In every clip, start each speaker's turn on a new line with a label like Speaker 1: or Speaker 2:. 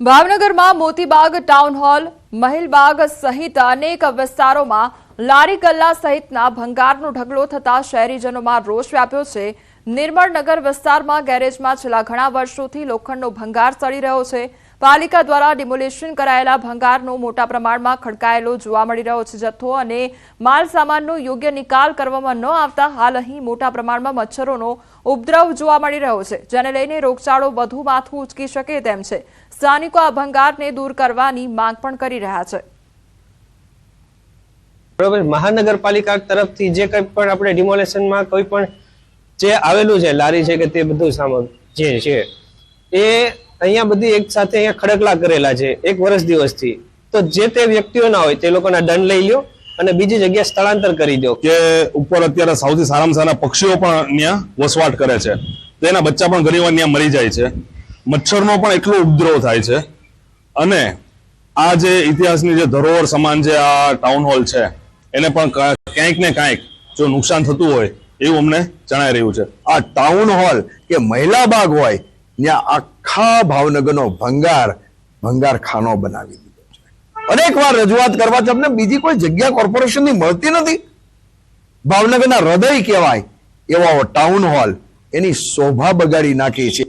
Speaker 1: ભાવનગરમાં Moti Bagh town hall મહિલબાગ સહિત અનેક વિસ્તારોમાં લારી ગલ્લા સહિતના ભંગારનો ઢગલો થતા શહેરીજનોમાં રોષ વ્યાપ્યો છે. નિર્મળનગર વિસ્તારમાં ગેરેજમાં છેલ્લા ઘણા વર્ષોથી લોખંડનો ભંગાર સડી રહ્યો છે. પાલિકા દ્વારા ડિમોલિશન કરાયેલા ભંગારનો મોટા પ્રમાણમાં ખડકાયેલો જોવા મળી રહ્યો છે. જથ્થો અને માલ સામાનનો યોગ્ય નિકાલ કરવામાં ન આવતા હાલ અહીં મોટા પ્રમાણમાં મચ્છરોનો ઉપદ્રવ જોવા મળી રહ્યો છે. જેને લઈને રોગચાળો વધુ માથું ઉચકી શકે તેમ છે. સ્થાનિકો આ ભંગારને દૂર કરવાની માંગ પણ કરી રહ્યા છે.
Speaker 2: બરોબર મહાનગરપાલિકા તરફથી જે કંઈ પણ આપણે ડિમોલેશનમાં કોઈ પણ જે આવેલું છે લારી છે કે તે બધું સામાન જે છે એ અહીંયા બધી એક સાથે અહીંયા ખડકલા કરેલા છે એક વર્ષ દિવસથી. તો જે તે વ્યક્તિઓના હોય તે લોકોના દંડ લઈ લ્યો અને બીજી જગ્યાએ સ્થળાંતર કરી દો.
Speaker 3: કે ઉપર અત્યારે સૌથી સારામાં સારા પક્ષીઓ પણ ત્યાં વસવાટ કરે છે. તો એના બચ્ચા પણ ઘણી વાર ત્યાં મરી જાય છે. મચ્છરનો પણ એટલો ઉપદ્રવ થાય છે. અને આ જે ઇતિહાસની જે ધરોહર સમાન જે આ ટાઉન હોલ છે, એને પણ ક્યાંક ને ક્યાંક જો નુકસાન થતું હોય, એવું અમને જણાઈ રહ્યું છે.
Speaker 4: આ ટાઉન હોલ કે મહિલા બાગ હોય, ત્યાં આખા ભાવનગરનો ભંગાર ભંગાર ખાનો બનાવી દીધો છે. અનેક વાર રજૂઆત કરવા તમને બીજી કોઈ જગ્યા કોર્પોરેશનની મળતી નથી. ભાવનગરના હૃદય કહેવાય, એવો ટાઉન હોલ એની શોભા બગાડી નાખી છે.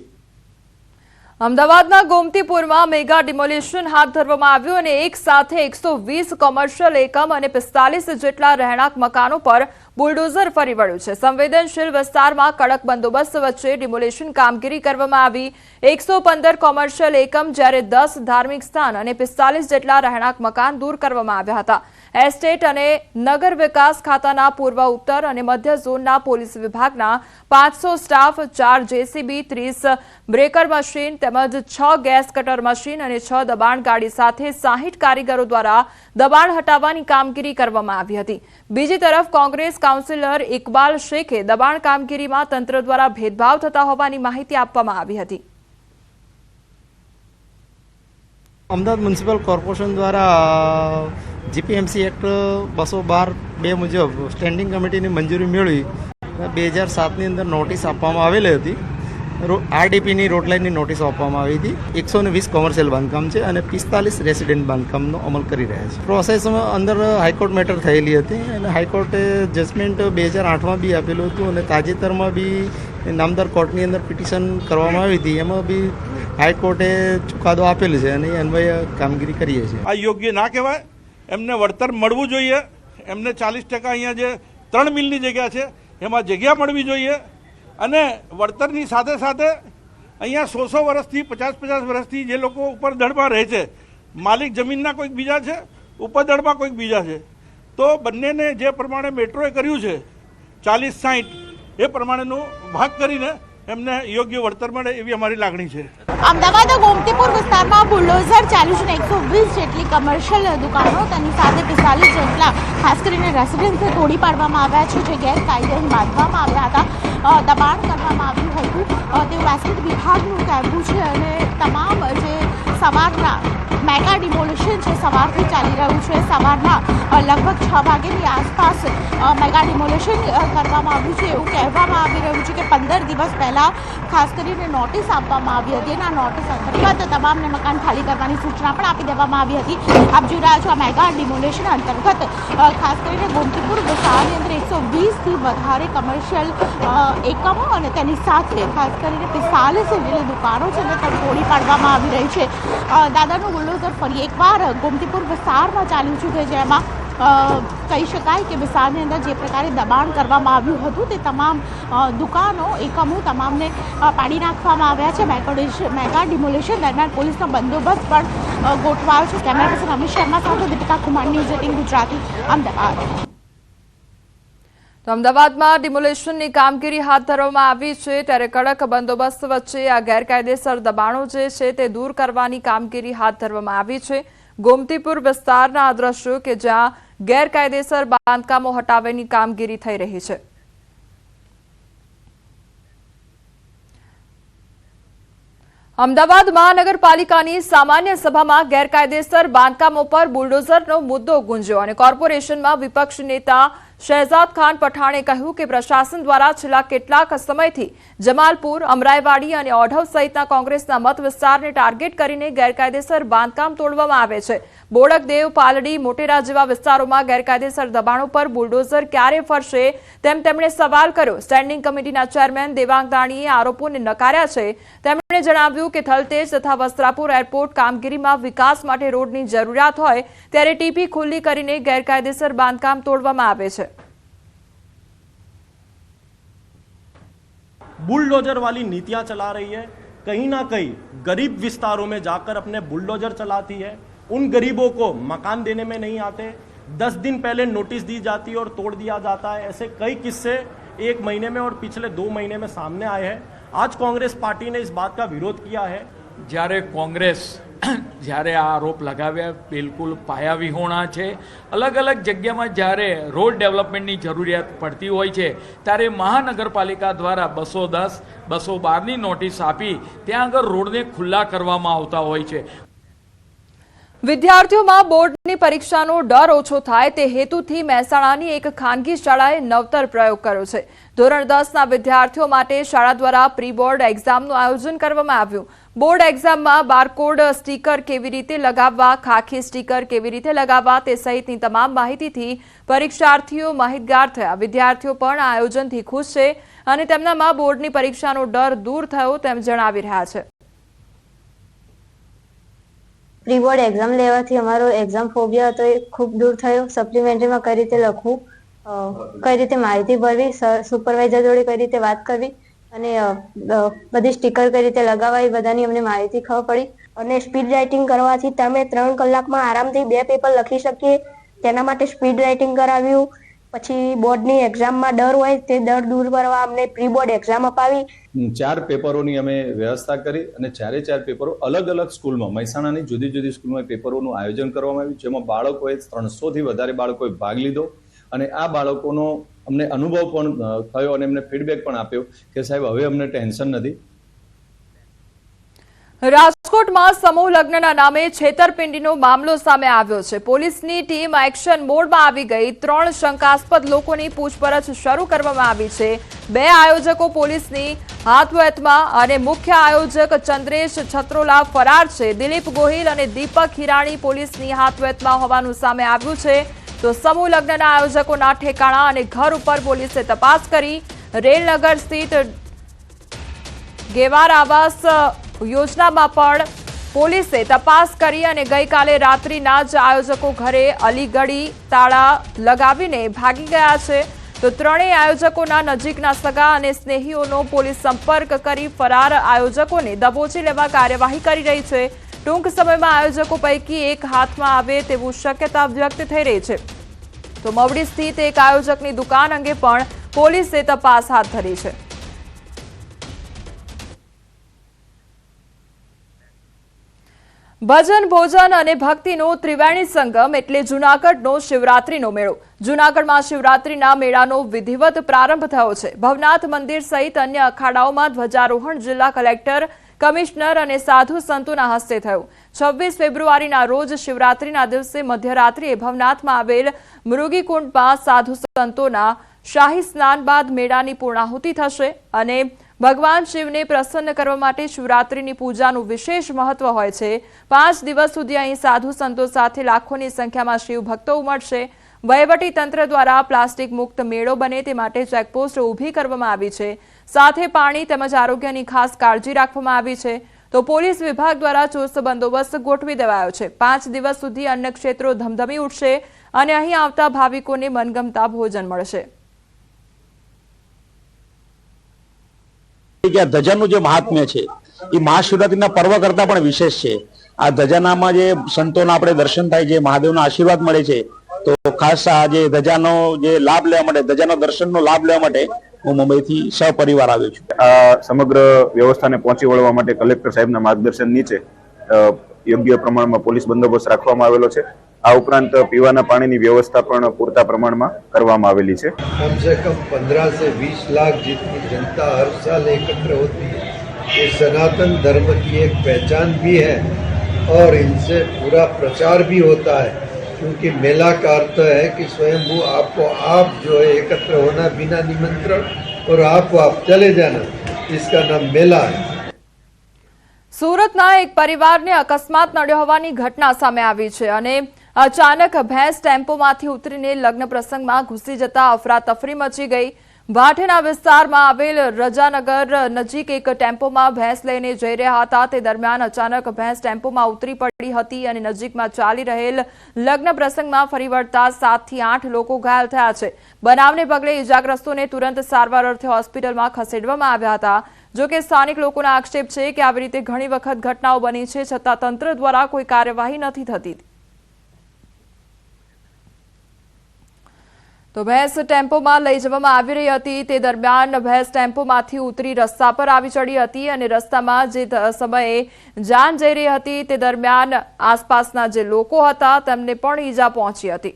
Speaker 1: અમદાવાદના ગોમતીપુરમાં મેગા ડિમોલિશન હાથ ધરવામાં આવ્યું અને એક સાથે એકસો વીસ કોમર્શિયલ એકમ અને પિસ્તાલીસ જેટલા રહેણાંક મકાનો પર બુલડોઝર ફરી વળ્યું છે. સંવેદનશીલ વિસ્તારમાં કડક બંદોબસ્ત વચ્ચે ડિમોલિશન કામગીરી કરવામાં આવી. એકસો પંદર કોમર્શિયલ એકમ જ્યારે દસ ધાર્મિક સ્થાન અને પિસ્તાલીસ જેટલા રહેણાંક મકાન દૂર કરવામાં આવ્યા હતા. એસ્ટેટ અને નગર વિકાસ ખાતાના પૂર્વ ઉત્તર અને મધ્ય ઝોનના પોલીસ વિભાગના પાંચસો સ્ટાફ, ચાર જેસીબી, ત્રીસ બ્રેકર મશીન તેમજ છ ગેસ કટર મશીન અને છ દબાણ ગાડી સાથે સાહીઠ કારીગરો દ્વારા દબાણ હટાવવાની કામગીરી કરવામાં આવી હતી. બીજી તરફ કોંગ્રેસ કાઉન્સિલર ઇકબાલ શેખે દબાણ કામગીરીમાં તંત્ર દ્વારા ભેદભાવ થતા હોવાની માહિતી આપવામાં આવી હતી.
Speaker 5: અમદાવાદ મ્યુનિસિપલ કોર્પોરેશન દ્વારા જીપીએમસી એક્ટ બસો બાર બે મુજબ સ્ટેન્ડિંગ કમિટીની મંજૂરી મેળવી બે હજાર સાતની અંદર નોટિસ આપવામાં આવેલી હતી. આરડીપીની રોડલાઇનની નોટિસ આપવામાં આવી હતી. એકસો ને વીસ કોમર્શિયલ બાંધકામ છે અને પિસ્તાલીસ રેસિડેન્ટ બાંધકામનો અમલ કરી રહ્યા છે. પ્રોસેસમાં અંદર હાઈકોર્ટ મેટર થયેલી હતી અને હાઈકોર્ટે જજમેન્ટ બે હજાર આઠમાં બી આપેલું હતું અને તાજેતરમાં બી નામદાર કોર્ટની અંદર પિટિશન કરવામાં આવી હતી. એમાં બી હાઈકોર્ટે ચુકાદો આપેલો છે અને એ અન્વયે કામગીરી કરીએ છીએ
Speaker 6: આ યોગ્ય ના કહેવાય? એમને વળતર મળવું જોઈએ. એમને ચાલીસ ટકા અહીંયા જે ત્રણ મિલની જગ્યા છે, એમાં જગ્યા મળવી જોઈએ. અને વળતરની સાથે સાથે અહીંયા સો સો વર્ષથી પચાસ પચાસ વર્ષથી જે લોકો ઉપર દળમાં રહે છે, માલિક જમીનના કોઈક બીજા છે, ઉપર દળમાં કોઈક બીજા છે. તો બંનેને જે પ્રમાણે મેટ્રોએ કર્યું છે ચાલીસ સાઠ એ પ્રમાણેનો ભાગ કરીને એમને યોગ્ય વળતર મળે એવી અમારી લાગણી છે.
Speaker 7: અમદાવાદ ગોમતીપુર વિસ્તારમાં બુલડોઝર ચાલુ છે ને એકસો વીસ જેટલી કમર્શિયલ દુકાનો, તેની સાથે પિસ્તાલીસ જેટલા ખાસ કરીને રેસિડેન્સ તોડી પાડવામાં આવ્યા છે, જે ગેરકાયદે બાંધવામાં આવ્યા હતા. દબાણ કરવામાં આવ્યું હતું. તે તેવું એસ્ટેટ વિભાગનું કહેવું છે અને તમામ જે સવારના મેગા ડિમોલિશન છે સવારથી ચાલી રહ્યું છે, સવારના લગભગ છ વાગ્યાની આસપાસ મેગા ડિમોલિશન કરવામાં આવ્યું છે. એવું કહેવામાં આવી રહ્યું છે કે પંદર દિવસ પહેલાં ખાસ કરીને નોટિસ આપવામાં આવી હતી અને આ નોટિસ અંતર્ગત તમામને મકાન ખાલી કરવાની સૂચના પણ આપી દેવામાં આવી હતી. આપ જોઈ રહ્યા છો આ મેગા ડિમોલેશન અંતર્ગત ખાસ કરીને ગોમતીપુર વિસ્તારની અંદર એકસો વીસથી વધારે કમર્શિયલ એકમો અને તેની સાથે ખાસ કરીને પિસ્તાલીસ જેટલી દુકાનો છે ને તોડી પાડવામાં આવી રહી છે. દાદાનું બુલડોઝર ફરી એકવાર ગોમતીપુર વિસ્તારમાં ચાલ્યું છે કે જેમાં કહી શકાય કે વિસ્તારની અંદર જે પ્રકારે દબાણ કરવામાં આવ્યું હતું તે તમામ દુકાનો, એકમો તમામને પાડી નાખવામાં આવ્યા છે. મેગા મેગા ડિમોલેશન દરમિયાન પોલીસનો બંદોબસ્ત પણ ગોઠવાયો છે. કેમેરા પર્સન અમિત શર્મા સાથે દીપિકા કુમાર ન્યૂઝ એટીન ગુજરાતી અમદાવાદ.
Speaker 1: તો અમદાવાદમાં ડિમોલેશનની કામગીરી હાથ ધરવામાં આવી છે ત્યારે કડક બંદોબસ્ત વચ્ચે આ ગેરકાયદેસર દબાણો જે છે તે દૂર કરવાની કામગીરી હાથ ધરવામાં આવી છે. ગોમતીપુર વિસ્તારના આ દ્રશ્યો કે જ્યાં ગેરકાયદેસર બાંધકામો હટાવવાની કામગીરી થઈ રહી છે. અમદાવાદ મહાનગરપાલિકાની સામાન્ય સભામાં ગેરકાયદેસર બાંધકામો પર બુલડોઝરનો મુદ્દો ગુંજ્યો અને કોર્પોરેશનમાં વિપક્ષ નેતા શહેજાદ ખાન પઠાણે કહ્યું કે પ્રશાસન દ્વારા છેલ્લા કેટલાક સમયથી જમાલપુર, અમરાઈવાડી અને ઓઢવ સહિતના કોંગ્રેસના મત વિસ્તારને ટાર્ગેટ કરીને ગેરકાયદેસર બાંધકામ તોડવામાં આવે છે. બોડકદેવ પાલડી, મોટેરા જેવા વિસ્તારોમાં ગેરકાયદેસર દબાણો પર બુલડોઝર ક્યારે ફરશે તેમ તેમણે સવાલ કર્યો. સ્ટેન્ડિંગ કમિટીના ચેરમેન દેવાંગ દાણીએ આરોપોને નકાર્યા છે. તેમણે જણાવ્યું કે થલતેજ તથા વસ્ત્રાપુર એરપોર્ટ કામગીરીમાં વિકાસ માટે રોડની જરૂરિયાત હોય ત્યારે ટીપી ખુલ્લી કરીને ગેરકાયદેસર બાંધકામ તોડવામાં આવે છે.
Speaker 8: बुलडोजर वाली नीतियां चला रही है कहीं ना कहीं गरीब विस्तारों में जाकर अपने बुलडोजर चलाती है उन गरीबों को मकान देने में नहीं आते दस दिन पहले नोटिस दी जाती है और तोड़ दिया जाता है ऐसे कई किस्से एक महीने में और पिछले दो महीने में सामने आए हैं आज कांग्रेस पार्टी ने इस बात का विरोध किया है
Speaker 9: જ્યારે કોંગ્રેસ જ્યારે આ આરોપ લગાવ્યા, બિલકુલ પાયાવિહોણા છે. અલગ અલગ જગ્યામાં જ્યારે રોડ ડેવલપમેન્ટની જરૂરિયાત પડતી હોય છે, ત્યારે મહાનગરપાલિકા દ્વારા બસો દસ, બસો બારની નોટિસ આપી ત્યાં આગળ રોડને ખુલ્લા કરવામાં આવતા હોય છે.
Speaker 1: વિદ્યાર્થીઓમાં બોર્ડની પરીક્ષાનો ડર ઓછો થાય તે હેતુથી મહેસાણાની એક ખાનગી શાળાએ નવતર પ્રયોગ કર્યો છે. ધોરણ દસના વિદ્યાર્થીઓ માટે શાળા દ્વારા પ્રી બોર્ડ એક્ઝામનું આયોજન કરવામાં આવ્યું. બોર્ડ એક્ઝામમાં બારકોડ સ્ટીકર કેવી રીતે લગાવવા, ખાખી સ્ટીકર કેવી રીતે લગાવવા તે સહિતની તમામ માહિતીથી પરીક્ષાર્થીઓ માહિતગાર થયા. વિદ્યાર્થીઓ પણ આ આયોજનથી ખુશ છે અને તેમનામાં બોર્ડની પરીક્ષાનો ડર દૂર થયો તેમ જણાવી રહ્યા છે.
Speaker 10: પ્રી બોર્ડ એક્ઝામ લેવાથી અમારો એક્ઝામ ફોબિયા હતો એ ખૂબ દૂર થયો. સપ્લિમેન્ટરીમાં કઈ રીતે લખવું કઈ રીતે માહિતી ભરવી સુપરવાઇઝર જોડે કઈ રીતે વાત કરવી અને બધી સ્ટીકર કઈ રીતે લગાવવા એ બધાની અમને માહિતી ખબર પડી.
Speaker 11: અને સ્પીડ રાઇટિંગ કરવાથી તમે ત્રણ કલાકમાં આરામથી બે પેપર લખી શકીએ. તેના માટે સ્પીડ રાઇટિંગ કરાવ્યું. પછી બોર્ડની એક્ઝામમાં ડર હોય તે ડર દૂર કરવા અમને પ્રી બોર્ડ એક્ઝામ અપાવી
Speaker 12: ચાર પેપરોની અમે વ્યવસ્થા કરી અને ચારે ચાર પેપરો અલગ અલગ સ્કૂલમાં, મહેસાણાની જુદી જુદી સ્કૂલમાં પેપરોનું આયોજન કરવામાં આવ્યું, જેમાં બાળકોએ ત્રણસોથી વધારે બાળકોએ ભાગ લીધો. અને આ બાળકોનો અમને અનુભવ પણ થયો અને એમને ફીડબેક પણ આપ્યો કે સાહેબ, હવે અમને ટેન્શન નથી.
Speaker 1: રાજકોટમાં સમૂહ લગ્નના નામે છેતરપિંડીનો મામલો સામે આવ્યો છે. પોલીસની ટીમ એક્શન મોડમાં આવી ગઈ. ત્રણ શંકાસ્પદ લોકોની પૂછપરછ શરૂ કરવામાં આવી છે. બે આયોજકો પોલીસની હાથવેતમાં અને મુખ્ય આયોજક ચંદ્રેશ છત્રોલા ફરાર છે. દિલીપ ગોહિલ અને દીપક હિરાણી પોલીસની હાથવેતમાં હોવાનું સામે આવ્યું છે. તો સમૂહ લગ્નના આયોજકોના ઠેકાણા અને ઘર ઉપર પોલીસે તપાસ કરી. રેલનગર સ્થિત ગેવાર આવાસ યોજનામાં પણ પોલીસે તપાસ કરી અને ગઈકાલે રાત્રિના જ આયોજકો ઘરે અલીગઢી તાળા લગાવીને ભાગી ગયા છે. તો ત્રણેય આયોજકોના નજીકના સગા અને સ્નેહીઓનો પોલીસ સંપર્ક કરી ફરાર આયોજકોને દબોચી લેવા કાર્યવાહી કરી રહી છે. ટૂંક સમયમાં આયોજકો પૈકી એક હાથમાં આવે તેવું શક્યતા વ્યક્ત થઈ રહી છે. તો મવડી સ્થિત એક આયોજકની દુકાન અંગે પણ પોલીસે તપાસ હાથ ધરી છે. ભજન, ભોજન અને ભક્તિનો ત્રિવેણી સંગમ એટલે જૂનાગઢનો શિવરાત્રીનો મેળો. જૂનાગઢમાં શિવરાત્રીના મેળાનો વિધિવત પ્રારંભ થયો છે. ભવનાથ મંદિર સહિત અન્ય અખાડાઓમાં ધ્વજારોહણ જિલ્લા કલેક્ટર કમિશનર અને સાધુ સંતોના હસ્તે થયું. છવ્વીસ ફેબ્રુઆરીના રોજ શિવરાત્રીના દિવસે મધ્યરાત્રિએ ભવનાથમાં આવેલ મૃગીકુંડમાં સાધુ સંતોના શાહી સ્નાન બાદ મેળાની પૂર્ણાહુતિ થશે અને ભગવાન શિવને પ્રસન્ન કરવા માટે શિવરાત્રિની પૂજાનું વિશેષ મહત્વ હોય છે. પાંચ દિવસ સુધી અહીં સાધુ સંતો સાથે લાખોની સંખ્યામાં શિવ ભક્તો ઉમટશે. વહીવટી તંત્ર દ્વારા પ્લાસ્ટિક મુક્ત મેળો બને તે માટે ચેકપોસ્ટ ઊભી કરવામાં આવી છે. સાથે પાણી તેમજ આરોગ્યની ખાસ કાળજી રાખવામાં આવી છે. તો પોલીસ વિભાગ દ્વારા ચુસ્ત બંદોબસ્ત ગોઠવી દેવાયો છે. પાંચ દિવસ સુધી અન્ય ક્ષેત્રો ધમધમી ઉઠશે અને અહીં આવતા ભાવિકોને મનગમતા ભોજન મળશે.
Speaker 13: ધજાનું જે મહાત્મ્ય છે, એ મહાશિવરાત્રીના પર્વ કરતા પણ વિશેષ છે. આ ધજાનામાં જે સંતોના આપણે દર્શન થાય છે, મહાદેવના આશીર્વાદ મળે છે, તો ખાસ આ જે ધજાનો જે લાભ લેવા માટે, ધજાનો દર્શનનો લાભ લેવા માટે હું મુંબઈથી સહપરિવાર આવ્યો છું
Speaker 12: આ સમગ્ર વ્યવસ્થાને પહોંચી વળવા માટે કલેક્ટર સાહેબના માર્ગદર્શન નીચે અ, યોગ્ય પ્રમાણમાં પોલીસ બંદોબસ્ત રાખવામાં આવેલો છે આ ઉપરાંત પીવાના પાણીની વ્યવસ્થા પણ પૂરતા પ્રમાણમાં કરવામાં આવેલી છે
Speaker 14: कम से कम 15 से 20 लाख जितनी जनता हर साल एकत्र होती है ये सनातन धर्म की एक पहचान भी है और इनसे पूरा प्रचार भी होता है क्योंकि मेला का अर्थ है कि स्वयं आपको आप जो है एकत्र होना बिना निमंत्रण और आप आप चले जाना इसका नाम मेला है
Speaker 1: સુરતના એક પરિવારને અકસ્માત નડ્યો હોવાની ઘટના સામે આવી છે અને અચાનક ભેંસ ટેમ્પોમાંથી ઉતરીને લગ્ન પ્રસંગમાં ઘૂસી જતા અફરાતફરી મચી ગઈ ભાટેના વિસ્તારમાં આવેલ રજાનગર નજીક એક ટેમ્પોમાં ભેંસ લઈને જઈ રહ્યા હતા. તે દરમિયાન અચાનક ભેંસ ટેમ્પોમાં ઉતરી પડી હતી અને નજીકમાં ચાલી રહેલ લગ્ન પ્રસંગમાં ફરી વળતા સાતથી આઠ લોકો ઘાયલ થયા છે. બનાવને પગલે ઇજાગ્રસ્તોને તુરંત સારવાર અર્થે હોસ્પિટલમાં ખસેડવામાં આવ્યા હતા. જો કે સ્થાનિક લોકોના આક્ષેપ છે કે આવી રીતે ઘણી વખત ઘટનાઓ બની છે, છતાં તંત્ર દ્વારા કોઈ કાર્યવાહી નથી થતી. તો ભેંસ ટેમ્પોમાં લઈ જવામાં આવી રહી હતી. તે દરમિયાન ભેંસ ટેમ્પોમાંથી ઉતરી રસ્તા પર આવી ચડી હતી અને રસ્તામાં જે સમયે જાન જઈ રહી હતી તે દરમિયાન આસપાસના જે લોકો હતા તેમને પણ ઈજા પહોંચી હતી.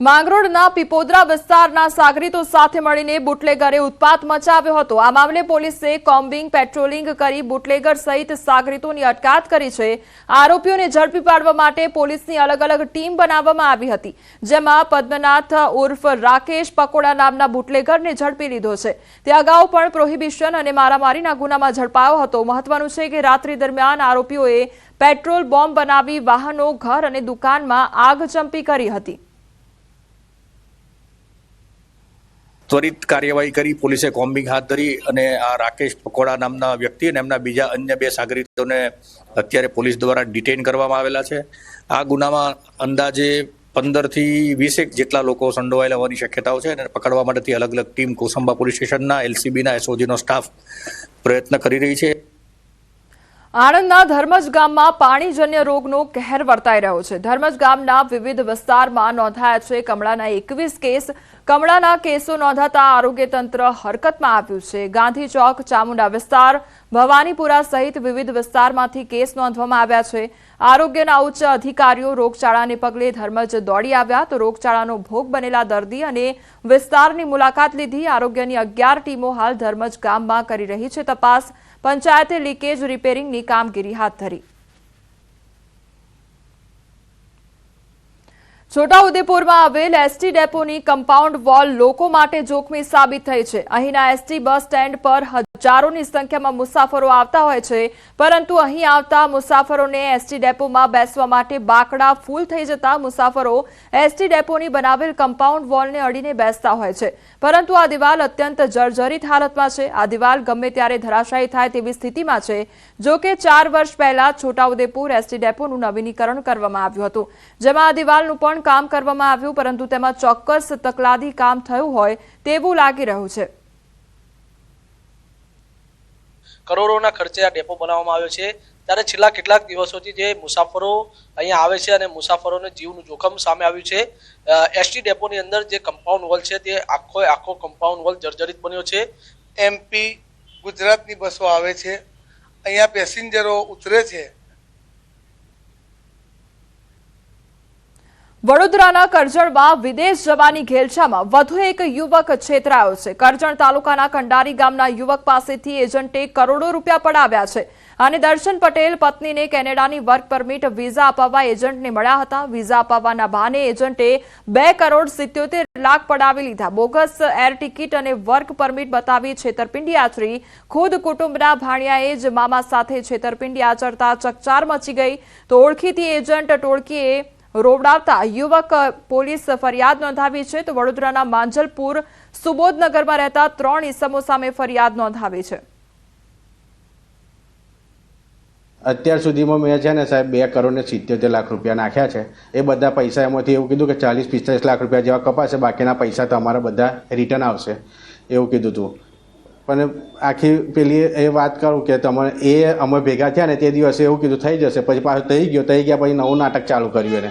Speaker 1: માંગરોળના પીપોદરા વિસ્તારના સાગરીતો સાથે મળીને બુટલેગરે ઉત્પાત મચાવ્યો હતો. આ મામલે પોલીસે કોમ્બિંગ પેટ્રોલિંગ કરી બુટલેગર સહિત સાગરીતોની અટકાયત કરી છે. આરોપીઓને ઝડપી પાડવા માટે પોલીસની અલગ અલગ ટીમ બનાવવામાં આવી હતી, જેમાં પદ્મનાથ ઉર્ફ રાકેશ પકોડા નામના બુટલેગરને ઝડપી લીધો છે. તે અગાઉ પણ પ્રોહિબિશન અને મારામારીના ગુનામાં ઝડપાયો હતો. મહત્વનું છે કે રાત્રિ દરમિયાન આરોપીઓએ પેટ્રોલ બોમ્બ બનાવી વાહનો, ઘર અને દુકાનમાં આગ ચંપી કરી હતી.
Speaker 15: ત્વરિત કાર્યવાહી કરી પોલીસે કોમ્બિંગ હાથ ધરી અને આ રાકેશ પકોડા નામના વ્યક્તિ અને એમના બીજા અન્ય બે સાગરીતોને અત્યારે પોલીસ દ્વારા ડિટેન કરવામાં આવેલા છે. આ ગુનામાં અંદાજે પંદરથી વીસેક જેટલા લોકો સંડોવાયેલા હોવાની શક્યતાઓ છે અને પકડવા માટેથી અલગ અલગ ટીમ કોસંબા પોલીસ સ્ટેશનના, એલસીબીના, એસઓજીનો સ્ટાફ પ્રયત્ન કરી રહી છે.
Speaker 1: આણંદના ધર્મજ ગામમાં પાણીજન્ય રોગનો કહેર વર્તાઈ રહ્યો છે. ધર્મજ ગામના વિવિધ વિસ્તારમાં નોંધાયા છે કમળાના એકવીસ કેસ કમળાના કેસો નોંધાતા આરોગ્ય તંત્ર હરકતમાં આવ્યું છે. ગાંધી ચોક, ચામુંડા વિસ્તાર, ભવાનીપુરા સહિત વિવિધ વિસ્તારમાંથી કેસ નોંધવામાં આવ્યા છે. આરોગ્યના ઉચ્ચ અધિકારીઓ રોગચાળાને પગલે ધર્મજ દોડી આવ્યા તો રોગચાળાનો ભોગ બનેલા દર્દી અને વિસ્તારની મુલાકાત લીધી. આરોગ્યની અગિયાર ટીમો હાલ ધર્મજ ગામમાં કરી રહી છે તપાસ. પંચાયતે લીકેજ, રિપેરિંગની કામગીરી હાથ ધરી. છોટાઉદેપુરમાં આવેલ એસટી ડેપોની કમ્પાઉન્ડ વોલ લોકો માટે જોખમી સાબિત થઈ છે. અહીંના એસટી બસ સ્ટેન્ડ પર હજારોની સંખ્યામાં મુસાફરો આવતા હોય છે, પરંતુ અહીં આવતા મુસાફરોને એસટી ડેપોમાં બેસવા માટે બાકડા ફૂલ થઈ જતા મુસાફરો એસટી ડેપોની બનાવેલ કમ્પાઉન્ડ વોલને અડીને બેસતા હોય છે. પરંતુ આ દિવાલ અત્યંત જર્જરિત હાલતમાં છે. આ દિવાલ ગમે ત્યારે ધરાશાયી થાય તેવી સ્થિતિમાં છે. જો કે ચાર વર્ષ પહેલા છોટાઉદેપુર એસટી ડેપોનું નવીનીકરણ કરવામાં આવ્યું હતું. જેમાં આ દિવાલનું પણ કામ કરવામાં આવ્યું, પરંતુ તેમાં ચોક્કસ તકલાદી કામ થયું હોય તેવું લાગી રહ્યું છે.
Speaker 16: કરોડોના ખર્ચે આ ડેપો બનાવવામાં આવ્યો છે. ત્યારે છેલ્લા કેટલાક દિવસોથી જે મુસાફરો અહીંયા આવે છે અને મુસાફરોને જીવનું જોખમ સામે આવ્યું છે. એસટી ડેપોની અંદર જે કમ્પાઉન્ડ વોલ છે તે આખો આખો કમ્પાઉન્ડ વોલ જર્જરિત બન્યો છે.
Speaker 17: એમપી ગુજરાતની બસો આવે છે. અહીંયા પેસેન્જરો ઉતરે છે.
Speaker 1: વડોદરાના કરજણમાં વિદેશ જવાની ઘેલછામાં વધુ એક યુવક છેતરાયો છે. કરજણ તાલુકાના કંડારી ગામના યુવક પાસેથી એજન્ટે કરોડો રૂપિયા પડાવ્યા છે અને દર્શન પટેલ પત્નીને કેનેડાની વર્ક પરમિટ વિઝા અપાવવા એજન્ટને મળ્યા હતા. વિઝા અપાવવાના બહાને એજન્ટે બે કરોડ સિત્યોતેર લાખ પડાવી લીધા. બોગસ એર ટિકિટ અને વર્ક પરમિટ બતાવી છેતરપિંડી આચરી. ખુદ કુટુંબના ભાણિયાએ જ મામા સાથે છેતરપિંડી આચરતા ચકચાર મચી ગઈ. તો ઓળખીતી એજન્ટ ટોળકીએ રોવડાવતા યુવક પોલીસ ફરિયાદ નોંધાવી છે તો વડોદરાના માંજલપુર સુબોધનગરમાં રહેતા ત્રણ ઇસમો સામે ફરિયાદ નોંધાવી છે.
Speaker 18: અત્યાર સુધીમાં મેં છે ને સાહેબ બે કરોડ ને સિત્યોતેર લાખ રૂપિયા નાખ્યા છે. એ બધા પૈસા એમાંથી એવું કીધું કે ચાલીસ પિસ્તાલીસ લાખ રૂપિયા જેવા કપાશે, બાકીના પૈસા તમારા બધા રિટર્ન આવશે. એવું કીધું હતું પણ આખી પેલી એ વાત કરું કે તમે એ અમે ભેગા થયા ને તે દિવસે એવું કીધું, થઈ જશે. પછી પાછું થઈ ગયો, થઈ ગયા પછી નવું નાટક ચાલુ કર્યું એને.